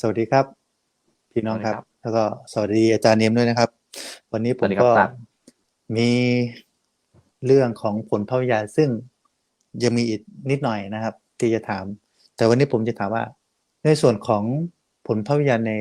สวัสดีครับ พี่น้องครับ แล้วก็สวัสดีอาจารย์เนียมด้วยนะครับ วันนี้ผสวัมสดีครับก็ครับมีเรื่องของผลภาพยาซึ่งยังมีอีกนิดหน่อยนะครับ ที่จะถาม แต่วันนี้ผมจะถามว่า ในส่วนของผลภาพยาใน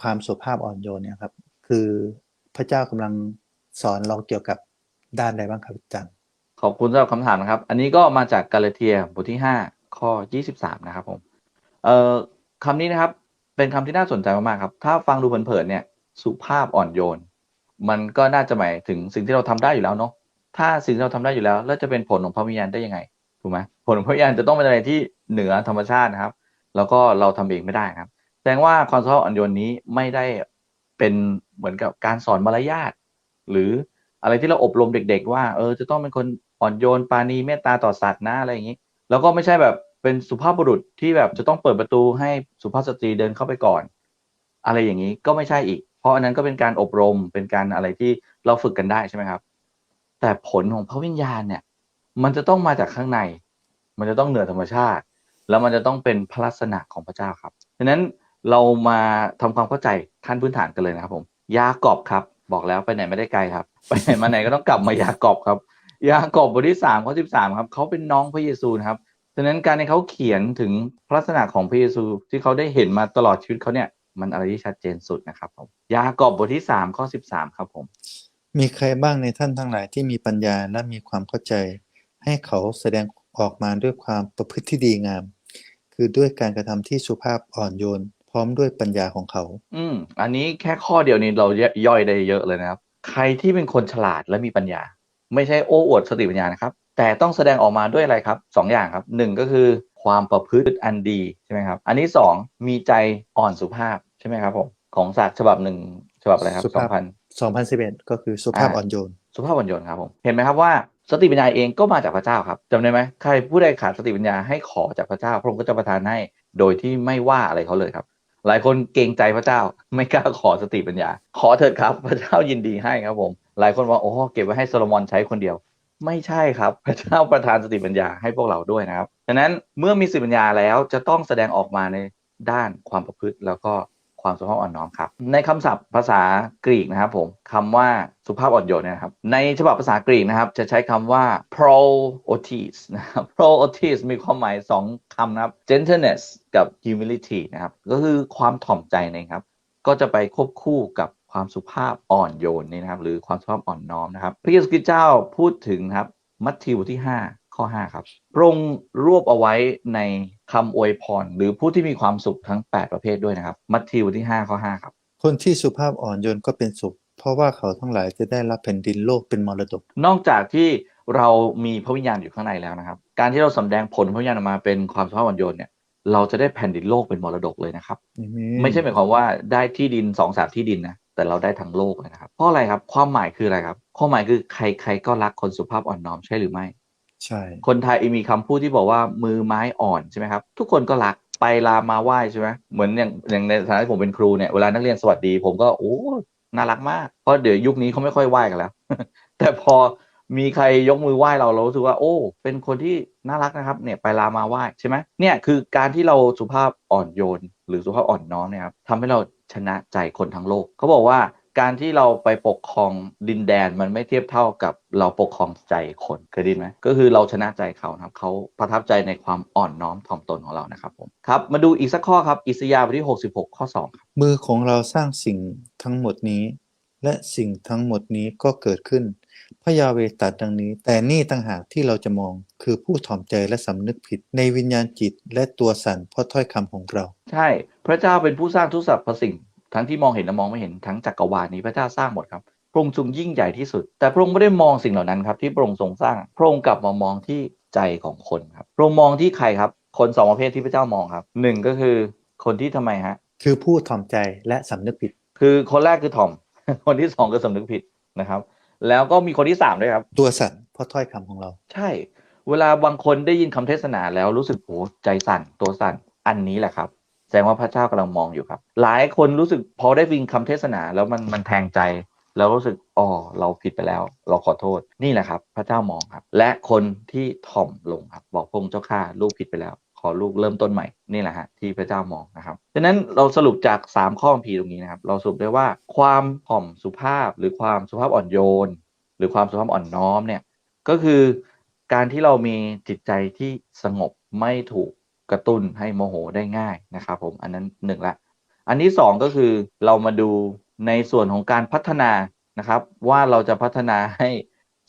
ความสุภาพอ่อนโยนเนี่ยครับ คือพระเจ้ากำลังสอนเราเกี่ยวกับด้านใดบ้างครับอาจารย์ขอบคุณสำหรับคำถามนะครับ อันนี้ก็มาจากกาลาเทียบทที่5ข้อ23นะครับผมเอ่อคำนี้นะครับ เป็นคำที่น่าสนใจมากๆครับ ถ้าฟังดูเผินๆเนี่ย สุภาพอ่อนโยน มันก็น่าจะหมายถึงสิ่งที่เราทำได้อยู่แล้วเนาะ ถ้าสิ่งที่เราทำได้อยู่แล้ว แล้วจะเป็นผลของพระวิญญาณได้ยังไง ถูกไหมผลของพระวิญญาณจะต้องเป็นอะไรที่เหนือธรรมชาตินะครับ แล้วก็เราทำเองไม่ได้ครับ แสดงว่าความสุภาพอ่อนโยนนี้ไม่ได้เป็นเหมือนกับการสอนมารยาท หรืออะไรที่เราอบรมเด็ก ๆ ว่า เออ จะต้องเป็นคนอ่อนโยนปาณีเมตตาต่อสัตว์นะอะไรอย่างนี้ แล้วก็ไม่ใช่แบบ เป็นสุภาพบุรุษที่แบบจะต้องเปิดประตูให้สุภาพสตรีเดินเข้าไปก่อน อะไรอย่างนี้ก็ไม่ใช่อีก เพราะอันนั้นก็เป็นการอบรมเป็นการอะไรที่เราฝึกกันได้ใช่ไหมครับ แต่ผลของพระวิญญาณเนี่ย มันจะต้องมาจากข้างใน มันจะต้องเหนือธรรมชาติ แล้วมันจะต้องเป็นพระลักษณะของพระเจ้าครับดังนั้นเรามาทำความเข้าใจขั้นพื้นฐานกันเลยนะครับ ผม ยากอบครับ บอกแล้วไปไหนไม่ได้ไกลครับ ไปไหนมาไหนก็ต้องกลับมายากอบครับ ยากอบบทที่สามข้อสิบสามครับเขาเป็นน้องพระเยซูนะครับ ฉะนั้นการที่เขาเขียนถึงพระลักษณะของพระเยซูที่เขาได้เห็นมาตลอดชีวิตเขาเนี่ย มันอะไรที่ชัดเจนสุดนะครับผมยากอบบทที่สามข้อสิบสามครับผม มีใครบ้างในท่านทั้งหลายที่มีปัญญาและมีความเข้าใจ ให้เขาแสดงออกมาด้วยความประพฤติที่ดีงาม คือด้วยการกระทำที่สุภาพอ่อนโยน พร้อมด้วยปัญญาของเขา อืมอันนี้แค่ข้อเดียวนี้เราย่อยได้เยอะเลยนะครับ ใครที่เป็นคนฉลาดและมีปัญญา ไม่ใช่โอ้อวดสติปัญญานะครับ แต่ต้องแสดงออกมาด้วยอะไรครับสองอย่างครับหนึ่งก็คือความประพฤติอันดีใช่ไหมครับ อันที่สองมีใจอ่อนสุภาพใช่ไหมครับผมของศาสตร์ฉบับหนึ่งฉบับอะไรครับสุสอภาพงพัน2011ก็คือสุภาพอ่าอ่อนโยน สุภาพอ่อนโยนครับผมเห็นไหมครับว่าสติปัญญาเองก็มาจากพระเจ้าครับจำได้ไหมใครผู้ใดขาดสติปัญญาให้ขอจากพระเจ้า พระองค์ก็จะประทานให้โดยที่ไม่ว่าอะไรเขาเลยครับหลายคนเกรงใจพระเจ้าไม่กล้าขอสติปัญญา ขอเถิดครับ พระเจ้ายินดีให้ครับผม หลายคนว่าโอ้เก็บไว้ให้โซโลมอนใช้คนเดียว ไม่ใช่ครับ พระเจ้าประทานสติปัญญาให้พวกเราด้วยนะครับฉะนั้นเมื่อมีสติปัญญาแล้วจะต้องแสดงออกมาในด้านความประพฤติแล้วก็ความสุภาพอ่อนน้อมครับ ในคำศัพท์ภาษากรีกนะครับผมคำว่าสุภาพอ่อนโยนเนะครับ ในฉบับภาษากรีกนะครับ จะใช้คำว่า prootis นะครับ prootis มีความหมายสองคำนะครับ gentleness กับ humility นะครับ ก็คือความถ่อมใจนะครับ ก็จะไปควบคู่กับ ความสุภาพอ่อนโยนนี่นะครับ หรือความสุภาพอ่อนน้อมนะครับพระเยซูคริสต์เจ้าพูดถึงครับมัทธิวบทที่ 5 ข้อ 5 ครับพระองค์รวบเอาไว้ในคำอวยพร หรือผู้ที่มีความสุขทั้ง 8 ประเภทด้วยนะครับ มัทธิวบทที่ 5 ข้อ 5 ครับ คนที่สุภาพอ่อนโยนก็เป็นสุข เพราะว่าเขาทั้งหลายจะได้รับแผ่นดินโลกเป็นมรดก นอกจากที่เรามีพระวิญญาณอยู่ข้างในแล้วนะครับ การที่เราสำแดงผลพระวิญญาณออกมาเป็นความสุภาพอ่อนโยนเนี่ยเราจะได้แผ่นดินโลกเป็นมรดกเลยนะครับ ไม่ใช่หมายความว่าได้ที่ดินสองสามที่ดินนะ แต่เราได้ทั้งโลกเลยนะครับ เพราะอะไรครับ ความหมายคืออะไรครับ ความหมายคือใครๆก็รักคนสุภาพอ่อนน้อมใช่หรือไม่ ใช่ คนไทยมีคำพูดที่บอกว่ามือไม้อ่อนใช่ไหมครับ ทุกคนก็รักไปลามาไหว้ใช่ไหมเหมือนอย่างอย่างในฐานะที่ผมเป็นครูเนี่ยเวลานักเรียนสวัสดี ผมก็โอ้น่ารักมากเพราะเดี๋ยวยุคนี้เขาไม่ค่อยไหว้กันแล้ว แต่พอมีใครยกมือไหว้เราเรารู้สึกว่าโอ้ เป็นคนที่น่ารักนะครับ เนี่ยไปลามาไหว้ใช่ไหมเนี่ยคือการที่เราสุภาพอ่อนโยน หรือสุภาพอ่อนน้อมเนี่ยครับทำให้เรา ชนะใจคนทั้งโลกเขาบอกว่าการที่เราไปปกครองดินแดนมันไม่เทียบเท่ากับเราปกครองใจคนเคยได้ยินไหมก็คือเราชนะใจเขานะครับเขาประทับใจในความอ่อนน้อมถ่อมตนของเรานะครับผมครับมาดูอีกสักข้อครับอิสยาห์บทที่ 66 ข้อ2ครับมือของเราสร้างสิ่งทั้งหมดนี้ และสิ่งทั้งหมดนี้ก็เกิดขึ้น พระยาเวตรัดดังนี้ แต่นี่ต่างหากที่เราจะมองคือผู้ถ่อมใจและสำนึกผิดในวิญญาณจิตและตัวสั่นเพราะถ้อยคำของเรา ใช่ พระเจ้าเป็นผู้สร้างทุกสรรพสิ่ง ทั้งที่มองเห็นและมองไม่เห็นทั้งจักรวาลนี้พระเจ้าสร้างหมดครับพระองค์ทรงยิ่งใหญ่ที่สุด แต่พระองค์ไม่ได้มองสิ่งเหล่านั้นครับที่พระองค์ทรงสร้างพระองค์กลับมามองที่ใจของคนครับพระองค์มองที่ใครครับ คนสองประเภทที่พระเจ้ามองครับหนึ่งก็คือคนที่ทำไมฮะคือผู้ถ่อมใจและสำนึกผิด คือคนแรกคือทอม คนที่สองคือสำนึกผิดนะครับ แล้วก็มีคนที่สามด้วยครับ ตัวสั่นเพราะถ้อยคำของเรา ใช่ เวลาบางคนได้ยินคำเทศนาแล้วรู้สึกโหใจสั่นตัวสั่นอันนี้แหละครับ แสดงว่าพระเจ้ากำลังมองอยู่ครับ หลายคนรู้สึกพอได้ฟังคำเทศนาแล้วมันมันแทงใจแล้วรู้สึกอ๋อเราผิดไปแล้ว เราขอโทษนี่แหละครับ พระเจ้ามองครับ และคนที่ถ่อมลงครับ บอกพระองค์เจ้าข้าลูกผิดไปแล้วข อลูกเริ่มต้นใหม่นี่แหละฮะที่พระเจ้ามองนะครับดังนั้นเราสรุปจาก 3 ข้อมีตรงนี้นะครับ เราสรุปได้ว่าความผ่อมสุภาพหรือความสุภาพอ่อนโยน หรือความสุภาพอ่อนน้อมเนี่ยก็คือการที่เรามีจิตใจที่สงบไม่ถูกกระตุ้นให้โมโหได้ง่ายนะครับผมอันนั้นหนึ่งละ อันที่สองก็คือเรามาดูในส่วนของการพัฒนานะครับ ว่าเราจะพัฒนาให้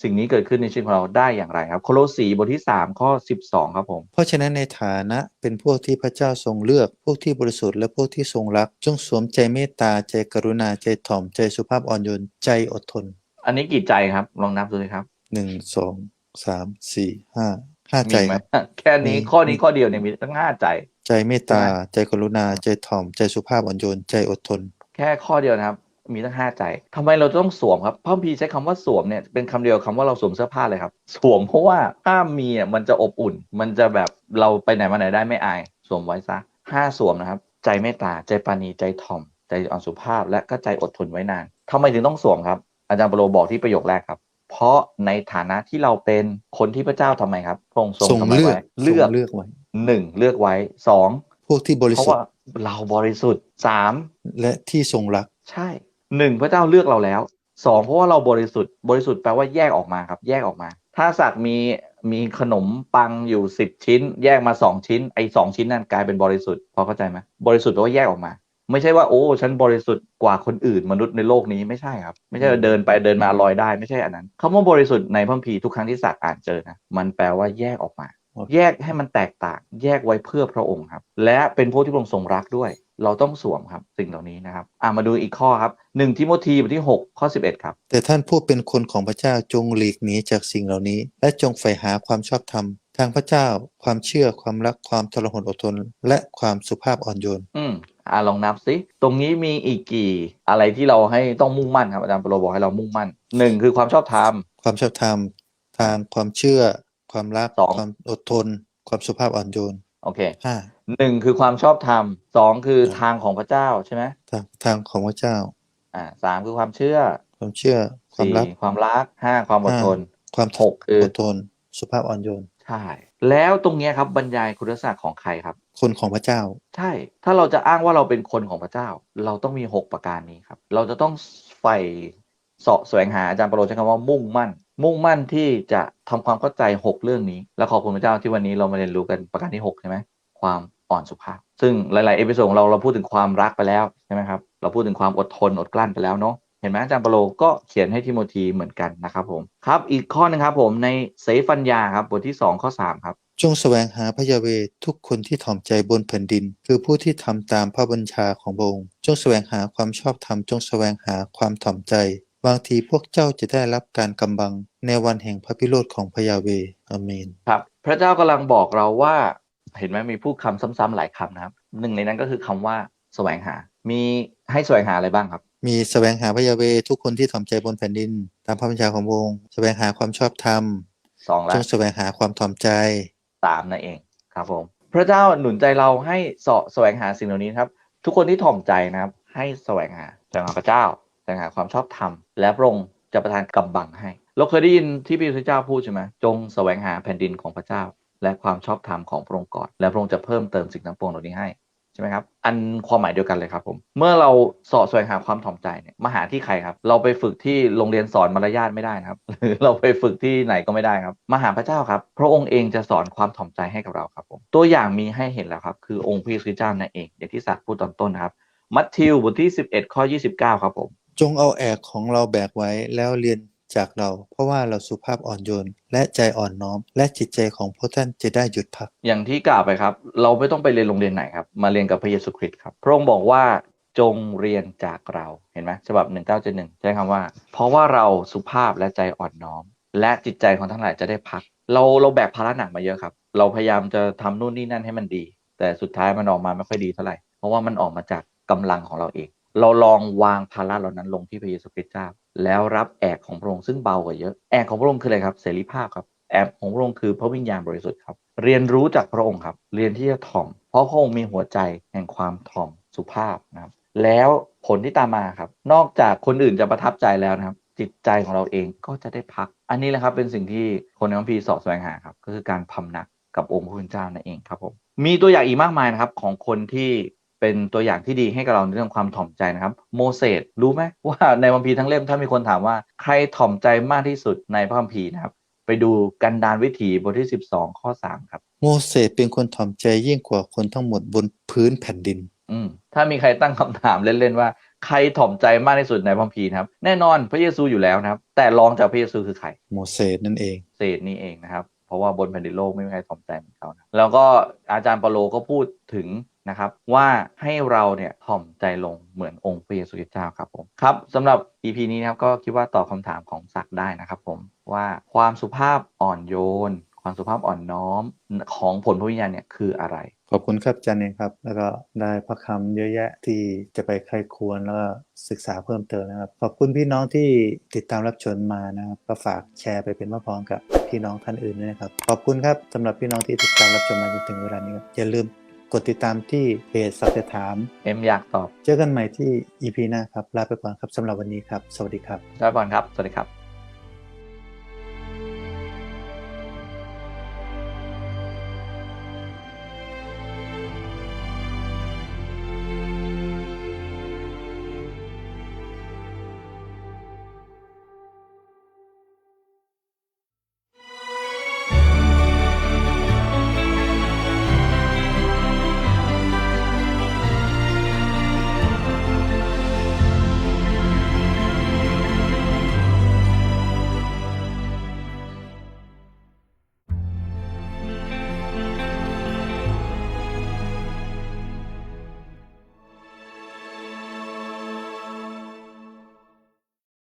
สิ่งนี้เกิดขึ้นในชีวิตของเราได้อย่างไรครับ โคโลสีบทที่ 3 ข้อ 12 ครับผม เพราะฉะนั้นในฐานะเป็นพวกที่พระเจ้าทรงเลือก พวกที่บริสุทธิ์และพวกที่ทรงรัก จงสวมใจเมตตา ใจกรุณา ใจถ่อม ใจสุภาพอ่อนโยน ใจอดทน อันนี้กี่ใจครับ ลองนับดูเลยครับหนึ่งสองสามสี่ห้าห้าใจมีไหมครับแค่นี้มีข้อนี้ข้อเดียวเนี่ยมีตั้งห้าใจ ใจเมตตาใช่ไหมใจกรุณา ใจถ่อม ใจสุภาพอ่อนโยน ใจอดทน แค่ข้อเดียวนะครับ มีตั้งห้าใจทำไมเราต้องสวมครับพระคัมพีร์ใช้คำว่าสวมเนี่ยเป็นคำเดียวกับคำว่าเราสวมเสื้อผ้าเลยครับ สวมเพราะว่าถ้ามีอะมันจะอบอุ่น มันจะแบบเราไปไหนมาไหนได้ไม่อาย สวมไว้ซะห้าสวมนะครับ ใจเมตตาใจปราณีใจถ่อม ใจอ่อนสุภาพ และก็ใจอดทนไว้นานทำไมถึงต้องสวมครับ อาจารย์เปโลบอกที่ประโยคแรกครับ เพราะในฐานะที่เราเป็นคนที่พระเจ้าทำไมครับพระองค์ทรงทรงทำไมเลือกไว้เลือกทรงเลือกไว้หนึ่งเลือกไว้สองพวกที่บริเพราะสุทว่าธิ์เราบริสุทธิ์สามและที่ทรงรักใช่ หนึ่งพระเจ้าเลือกเราแล้วสองเพราะว่าเราบริสุทธิ์บริสุทธิ์แปลว่าแยกออกมาครับ แยกออกมา ถ้าสักมีมีขนมปังอยู่สิบชิ้น แยกมาสองชิ้นไอ้สองชิ้นนั่นกลายเป็นบริสุทธิ์พอเข้าใจไหมบริสุทธิ์แปลว่าแยกออกมา ไม่ใช่ว่าโอ้ฉันบริสุทธิ์กว่าคนอื่นมนุษย์ในโลกนี้ไม่ใช่ครับ ไม่ใช่เดินไปเดินมาลอยได้ไม่ใช่อันนั้นคำว่าบริสุทธิ์ในพระคัมภีร์ทุกครั้งที่สักอ่านเจอนะมันแปลว่าแยกออกมา แยกให้มันแตกต่าง แยกไว้เพื่อพระองค์ครับ และเป็นผู้ที่พระองค์ทรงรักด้วย เราต้องสวมครับสิ่งเหล่านี้นะครับอ่ามาดูอีกข้อครับหนึ่งทิโมธีบทที่ 6 ข้อ 11 ครับ แต่ท่านผู้เป็นคนของพระเจ้าจงหลีกหนีจากสิ่งเหล่านี้ และจงใฝ่หาความชอบธรรมทางพระเจ้า ความเชื่อความรักความทรหดอดทน และความสุภาพอ่อนโยน อืมอ่าลองนับสิตรงนี้มีอีกกี่อะไรที่เราให้ต้องมุ่งมั่นครับอาจารย์ปรโลบอกให้เรามุ่งมั่นหนึ่งคือความชอบธรรมความชอบธรรมทางความเชื่อ ความรักสอง ความอดทน ความสุภาพอ่อนโยนโอเคห้าหนึ่งคือความชอบธรรมสองคือครับทางของพระเจ้าใช่ไหมทางทางของพระเจ้า อ่าสามคือความเชื่อความเชื่อความสี่รักความรักห้าความอดทน ความหกคือ อดทน สุภาพอ่อนโยน ใช่ แล้วตรงเนี้ยครับบรรยายคุณลักษณะของใครครับ คนของพระเจ้า ใช่ ถ้าเราจะอ้างว่าเราเป็นคนของพระเจ้า เราต้องมี 6 ประการนี้ครับ เราจะต้องใฝ่เสาะแสวงหาอาจารย์ปรโลใช้คำว่ามุ่งมั่น มุ่งมั่นที่จะทำความเข้าใจ 6 เรื่องนี้ และขอบคุณพระเจ้าที่วันนี้เรามาเรียนรู้กันประการที่6ใช่ไหมความอ่อนสุภาพ ซึ่งหลาย ๆ เอพิโซดของเราเราพูดถึงความรักไปแล้วใช่ไหมครับเราพูดถึงความอดทนอดกลั้นไปแล้วเนาะเห็นไหมอาจารย์ปโลก็เขียนให้ทิโมธีเหมือนกันนะครับผมครับ อีกข้อหนึงครับผมในเสฟัญญาครับบทที่ 2 ข้อ 3 ครับจงแสวงหาพระยาเวทุกคนที่ถ่อมใจบนแผ่นดิน คือผู้ที่ทำตามพระบัญชาของพระองค์จงแสวงหาความชอบธรรมจงแสวงหาความถ่อมใจ บางทีพวกเจ้าจะได้รับการกำบังในวันแห่งพระพิโรธของพระยาเวห์อาเมนครับ พระเจ้ากำลังบอกเราว่าเห็นไหมมีพูดคำซ้ำๆหลายคำนะครับหนึ่งในนั้นก็คือคำว่าแสวงหา มีให้แสวงหาอะไรบ้างครับ มีแสวงหาพระยาเวห์ทุกคนที่ถ่อมใจบนแผ่นดิน ตามพระบัญชาของพระองค์แสวงหาความชอบธรรมสองแล้จวงแสวงหาความถ่อมใจสามนั่นเองครับผมพระเจ้าหนุนใจเราให้เสาะแสวงหาสิ่งเหล่านี้นะครับ ทุกคนที่ถ่อมใจนะครับ ให้แสวงหาแสวงหาพระเจ้า แสวงหาความชอบธรรม และพระองค์จะประทานกำบังให้ เราเคยได้ยินที่พระพุทธเจ้าพูดใช่ไหมจงแสวงหาแผ่นดินของพระเจ้า และความชอบธรรมของพระองค์ก่อน และพระองค์จะเพิ่มเติมสิ่งทั้งปวงเหล่านี้ให้ใช่ไหมครับ อันความหมายเดียวกันเลยครับผม เมื่อเราสาะแสวงหาความถ่อมใจเนี่ยมาหาที่ใครครับ เราไปฝึกที่โรงเรียนสอนมารยาทไม่ได้นะครับ หรือเราไปฝึกที่ไหนก็ไม่ได้ครับ มาหาพระเจ้าครับ พระองค์เองจะสอนความถ่อมใจให้กับเราครับผม ตัวอย่างมีให้เห็นแล้วครับ คือองค์พระเยซูเจ้านั่นเอง อย่างที่สักพูดตอนต้นนะครับ มัทธิวบทที่ 11 ข้อ 29 ครับผม จงเอาแอกของเราแบกไว้แล้วเรียนจากเรา เพราะว่าเราสุภาพอ่อนโยน และใจอ่อนน้อม และจิตใจของพวกท่านจะได้หยุดพัก อย่างที่กล่าวไปครับ เราไม่ต้องไปเรียนโรงเรียนไหนครับ มาเรียนกับพระเยซูคริสต์ครับ พระองค์บอกว่าจงเรียนจากเราเห็นไหมฉบับ 1971ใช้คำว่า เพราะว่าเราสุภาพและใจอ่อนน้อม และจิตใจของทั้งหลายจะได้พัก เราเราแบกภาระหนักมาเยอะครับ เราพยายามจะทำนู่นนี่นั่นให้มันดี แต่สุดท้ายมันออกมาไม่ค่อยดีเท่าไหร่เพราะว่ามันออกมาจากกำลังของเราเอง เราลองวางภาระเหล่านั้นลงที่พระเยซูคริสต์เจ้า แล้วรับแอกของพระองค์ซึ่งเบากว่าเยอะ แอกของพระองค์คืออะไรครับ เสรีภาพครับ แอบของพระองค์คือพระวิญญาณบริสุทธิ์ครับ เรียนรู้จากพระองค์ครับ เรียนที่จะถ่อม เพราะพระองค์มีหัวใจแห่งความถ่อมสุภาพนะครับ แล้วผลที่ตามมาครับ นอกจากคนอื่นจะประทับใจแล้วนะครับ จิตใจของเราเองก็จะได้พัก อันนี้แหละครับเป็นสิ่งที่คนในคัมภีร์สอบแสวงหาครับ ก็คือการพำนักกับองค์พระผู้เป็นเจ้านั่นเองครับผม มีตัวอย่างอีกมากมายนะครับของคนที่ เป็นตัวอย่างที่ดีให้กับเราในเรื่องความถ่อมใจนะครับ โมเสสรู้ไหมว่าในคัมภีร์ทั้งเล่มถ้ามีคนถามว่าใครถ่อมใจมากที่สุดในพระคัมภีร์นะครับ ไปดูกันดารวิถีบทที่ 12 ข้อ 3 ครับ โมเสสเป็นคนถ่อมใจยิ่งกว่าคนทั้งหมดบนพื้นแผ่นดิน อืมถ้ามีใครตั้งคำถามเล่นๆว่าใครถ่อมใจมากที่สุดในพระคัมภีร์นะครับ แน่นอนพระเยซูอยู่แล้วนะครับ แต่รองจากพระเยซูคือใครโมเสสนั่นเองเศษนี่เองนะครับ เพราะว่าบนแผ่นดินโลกไม่มีใครถ่อมใจเหมือนเขานะแล้วก็อาจารย์เปาโลก็พูดถึง นะครับว่าให้เราเนี่ยถ่อมใจลงเหมือนองค์พระเยซูคริสต์เจ้าครับผมครับสำหรับ EP นี้นะครับก็คิดว่าตอบคำถามของศักดิ์ได้นะครับผมว่าความสุภาพอ่อนโยน ความสุภาพอ่อนน้อมของผลพระวิญญาณเนี่ยคืออะไร ขอบคุณครับอาจันเองครับ แล้วก็ได้พระคำเยอะแยะที่จะไปใครควรแล้วก็ศึกษาเพิ่มเติมนะครับ ขอบคุณพี่น้องที่ติดตามรับชมมานะครับก็ฝากแชร์ไปเป็นมะพร้อมกับพี่น้องท่านอื่นด้วยนะครับ ขอบคุณครับสำหรับพี่น้องที่ติดตามรับชมมาจนถึงเวลานี้ครับอย่าลืม กดติดตามที่เพจสัจถาม เอ็มอยากตอบ เจอกันใหม่ที่ EP หน้าครับ ลาไปก่อนครับสำหรับวันนี้ครับ สวัสดีครับได้ก่อนครับ สวัสดีครับ